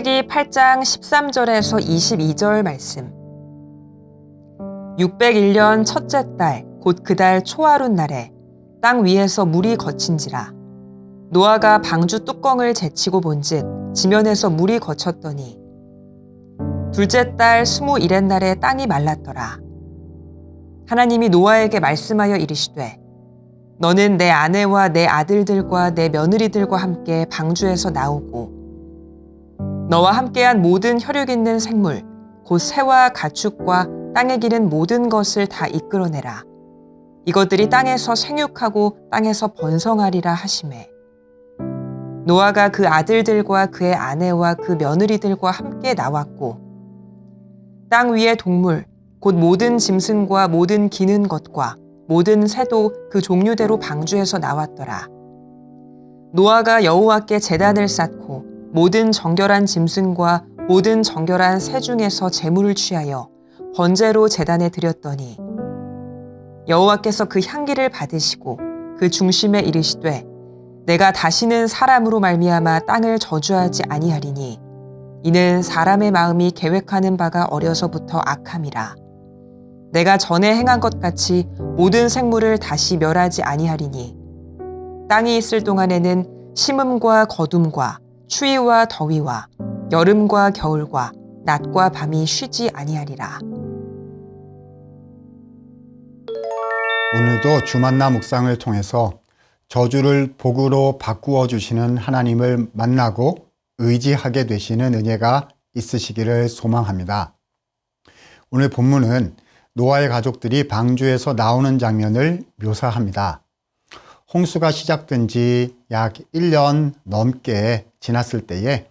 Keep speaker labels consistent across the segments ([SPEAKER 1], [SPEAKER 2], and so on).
[SPEAKER 1] 창세기 8장 13절에서 22절 말씀. 601년 첫째 달, 곧 그 달 초하룻 날에 땅 위에서 물이 거친지라. 노아가 방주 뚜껑을 제치고 본즉 지면에서 물이 거쳤더니 둘째 달 스무 일의 날에 땅이 말랐더라. 하나님이 노아에게 말씀하여 이르시되 너는 내 아내와 내 아들들과 내 며느리들과 함께 방주에서 나오고 너와 함께한 모든 혈육 있는 생물 곧 새와 가축과 땅에 기는 모든 것을 다 이끌어내라. 이것들이 땅에서 생육하고 땅에서 번성하리라 하심에 노아가 그 아들들과 그의 아내와 그 며느리들과 함께 나왔고 땅 위의 동물 곧 모든 짐승과 모든 기는 것과 모든 새도 그 종류대로 방주에서 나왔더라. 노아가 여호와께 제단을 쌓고 모든 정결한 짐승과 모든 정결한 새 중에서 제물을 취하여 번제로 제단에 드렸더니 여호와께서 그 향기를 받으시고 그 중심에 이르시되 내가 다시는 사람으로 말미암아 땅을 저주하지 아니하리니 이는 사람의 마음이 계획하는 바가 어려서부터 악함이라. 내가 전에 행한 것 같이 모든 생물을 다시 멸하지 아니하리니 땅이 있을 동안에는 심음과 거둠과 추위와 더위와 여름과 겨울과 낮과 밤이 쉬지 아니하리라.
[SPEAKER 2] 오늘도 주만나 묵상을 통해서 저주를 복으로 바꾸어 주시는 하나님을 만나고 의지하게 되시는 은혜가 있으시기를 소망합니다. 오늘 본문은 노아의 가족들이 방주에서 나오는 장면을 묘사합니다. 홍수가 시작된 지 약 1년 넘게 지났을 때에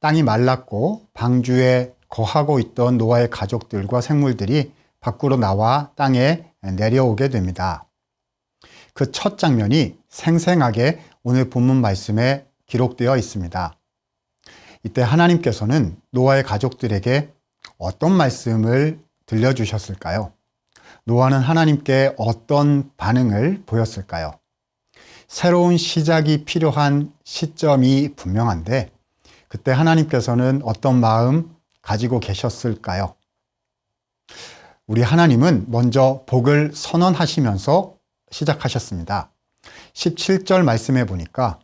[SPEAKER 2] 땅이 말랐고 방주에 거하고 있던 노아의 가족들과 생물들이 밖으로 나와 땅에 내려오게 됩니다. 그 첫 장면이 생생하게 오늘 본문 말씀에 기록되어 있습니다. 이때 하나님께서는 노아의 가족들에게 어떤 말씀을 들려주셨을까요? 노아는 하나님께 어떤 반응을 보였을까요? 새로운 시작이 필요한 시점이 분명한데 그때 하나님께서는 어떤 마음 가지고 계셨을까요? 우리 하나님은 먼저 복을 선언하시면서 시작하셨습니다. 17절 말씀해 보니까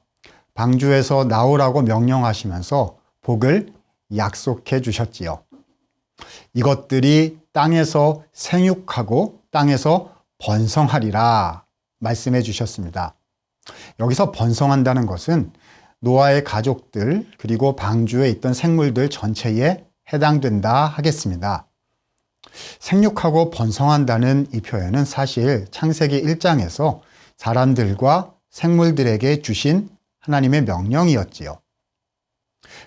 [SPEAKER 2] 방주에서 나오라고 명령하시면서 복을 약속해 주셨지요. 이것들이 땅에서 생육하고 땅에서 번성하리라 말씀해 주셨습니다. 여기서 번성한다는 것은 노아의 가족들 그리고 방주에 있던 생물들 전체에 해당된다 하겠습니다. 생육하고 번성한다는 이 표현은 사실 창세기 1장에서 사람들과 생물들에게 주신 하나님의 명령이었지요.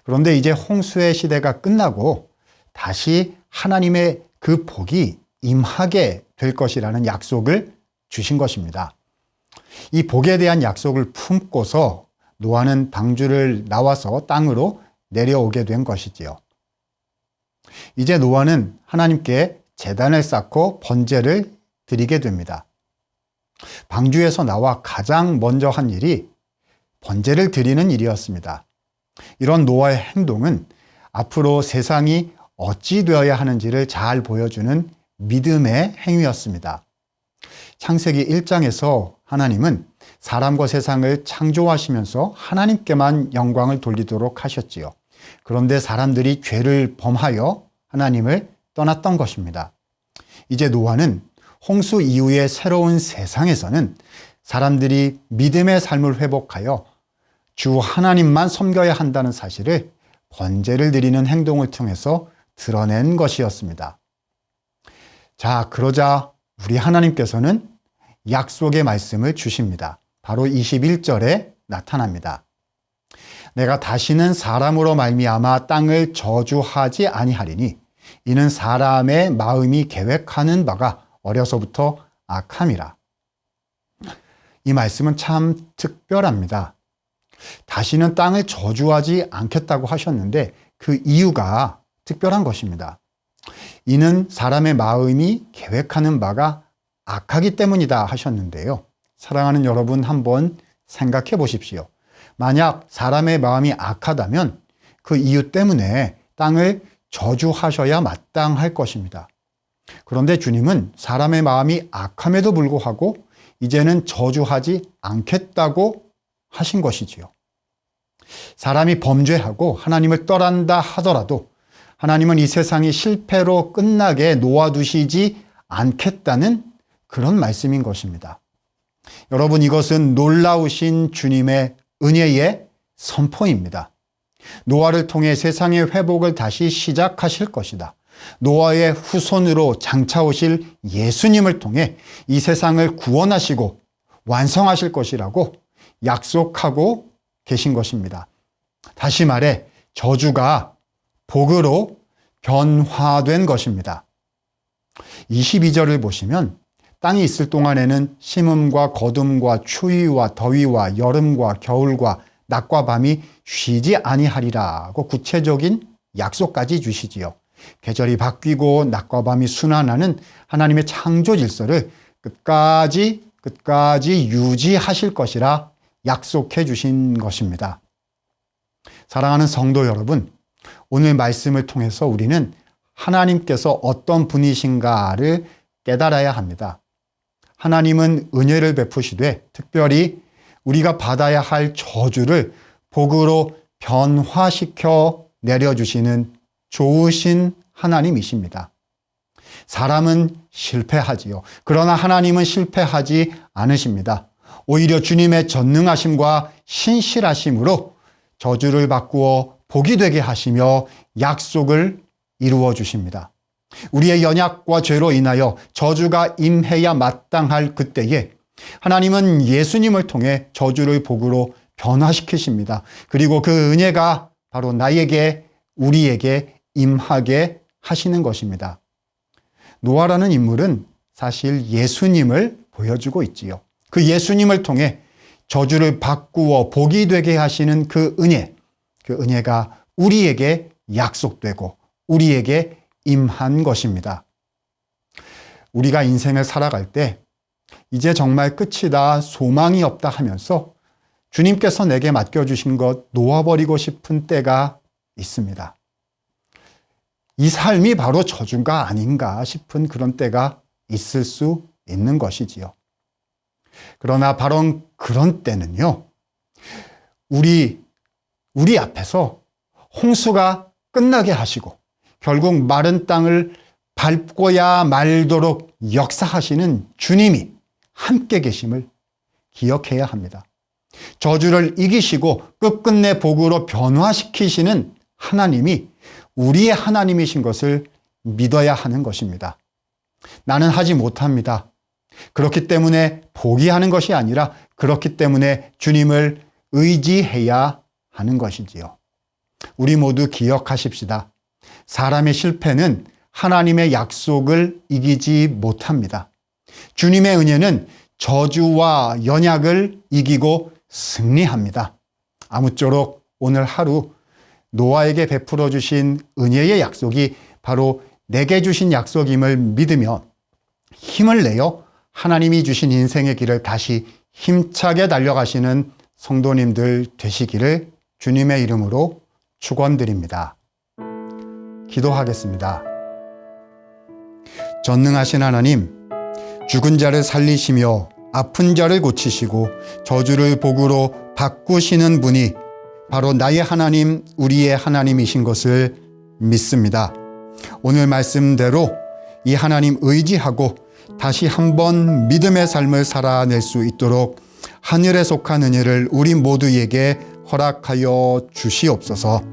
[SPEAKER 2] 그런데 이제 홍수의 시대가 끝나고 다시 하나님의 그 복이 임하게 될 것이라는 약속을 주신 것입니다. 이 복에 대한 약속을 품고서 노아는 방주를 나와서 땅으로 내려오게 된 것이지요. 이제 노아는 하나님께 재단을 쌓고 번제를 드리게 됩니다. 방주에서 나와 가장 먼저 한 일이 번제를 드리는 일이었습니다. 이런 노아의 행동은 앞으로 세상이 어찌 되어야 하는지를 잘 보여주는 믿음의 행위였습니다. 창세기 1장에서 하나님은 사람과 세상을 창조하시면서 하나님께만 영광을 돌리도록 하셨지요. 그런데 사람들이 죄를 범하여 하나님을 떠났던 것입니다. 이제 노아는 홍수 이후의 새로운 세상에서는 사람들이 믿음의 삶을 회복하여 주 하나님만 섬겨야 한다는 사실을 번제를 드리는 행동을 통해서 드러낸 것이었습니다. 자, 그러자 우리 하나님께서는 약속의 말씀을 주십니다. 바로 21절에 나타납니다. 내가 다시는 사람으로 말미암아 땅을 저주하지 아니하리니 이는 사람의 마음이 계획하는 바가 어려서부터 악함이라. 이 말씀은 참 특별합니다. 다시는 땅을 저주하지 않겠다고 하셨는데 그 이유가 특별한 것입니다. 이는 사람의 마음이 계획하는 바가 악하기 때문이다 하셨는데요. 사랑하는 여러분 한번 생각해 보십시오. 만약 사람의 마음이 악하다면 그 이유 때문에 땅을 저주하셔야 마땅할 것입니다. 그런데 주님은 사람의 마음이 악함에도 불구하고 이제는 저주하지 않겠다고 하신 것이지요. 사람이 범죄하고 하나님을 떠난다 하더라도 하나님은 이 세상이 실패로 끝나게 놓아두시지 않겠다는 그런 말씀인 것입니다. 여러분, 이것은 놀라우신 주님의 은혜의 선포입니다. 노아를 통해 세상의 회복을 다시 시작하실 것이다. 노아의 후손으로 장차 오실 예수님을 통해 이 세상을 구원하시고 완성하실 것이라고 약속하고 계신 것입니다. 다시 말해 저주가 복으로 변화된 것입니다. 22절을 보시면 땅이 있을 동안에는 심음과 거둠과 추위와 더위와 여름과 겨울과 낮과 밤이 쉬지 아니하리라고 구체적인 약속까지 주시지요. 계절이 바뀌고 낮과 밤이 순환하는 하나님의 창조 질서를 끝까지 끝까지 유지하실 것이라 약속해 주신 것입니다. 사랑하는 성도 여러분, 오늘 말씀을 통해서 우리는 하나님께서 어떤 분이신가를 깨달아야 합니다. 하나님은 은혜를 베푸시되 특별히 우리가 받아야 할 저주를 복으로 변화시켜 내려주시는 좋으신 하나님이십니다. 사람은 실패하지요. 그러나 하나님은 실패하지 않으십니다. 오히려 주님의 전능하심과 신실하심으로 저주를 바꾸어 복이 되게 하시며 약속을 이루어 주십니다. 우리의 연약과 죄로 인하여 저주가 임해야 마땅할 그때에 하나님은 예수님을 통해 저주를 복으로 변화시키십니다. 그리고 그 은혜가 바로 나에게, 우리에게 임하게 하시는 것입니다. 노아라는 인물은 사실 예수님을 보여주고 있지요. 그 예수님을 통해 저주를 바꾸어 복이 되게 하시는 그 은혜, 그 은혜가 우리에게 약속되고 우리에게 임한 것입니다. 우리가 인생을 살아갈 때 이제 정말 끝이다, 소망이 없다 하면서 주님께서 내게 맡겨주신 것 놓아버리고 싶은 때가 있습니다. 이 삶이 바로 저주가 아닌가 싶은 그런 때가 있을 수 있는 것이지요. 그러나 바로 그런 때는요, 우리, 우리 앞에서 홍수가 끝나게 하시고, 결국 마른 땅을 밟고야 말도록 역사하시는 주님이 함께 계심을 기억해야 합니다. 저주를 이기시고 끝끝내 복으로 변화시키시는 하나님이 우리의 하나님이신 것을 믿어야 하는 것입니다. 나는 하지 못합니다. 그렇기 때문에 포기하는 것이 아니라 그렇기 때문에 주님을 의지해야 하는 것이지요. 우리 모두 기억하십시다. 사람의 실패는 하나님의 약속을 이기지 못합니다. 주님의 은혜는 저주와 연약을 이기고 승리합니다. 아무쪼록 오늘 하루 노아에게 베풀어 주신 은혜의 약속이 바로 내게 주신 약속임을 믿으며 힘을 내어 하나님이 주신 인생의 길을 다시 힘차게 달려가시는 성도님들 되시기를 주님의 이름으로 축원드립니다. 기도하겠습니다. 전능하신 하나님, 죽은 자를 살리시며 아픈 자를 고치시고 저주를 복으로 바꾸시는 분이 바로 나의 하나님, 우리의 하나님이신 것을 믿습니다. 오늘 말씀대로 이 하나님 의지하고 다시 한번 믿음의 삶을 살아낼 수 있도록 하늘에 속한 은혜를 우리 모두에게 허락하여 주시옵소서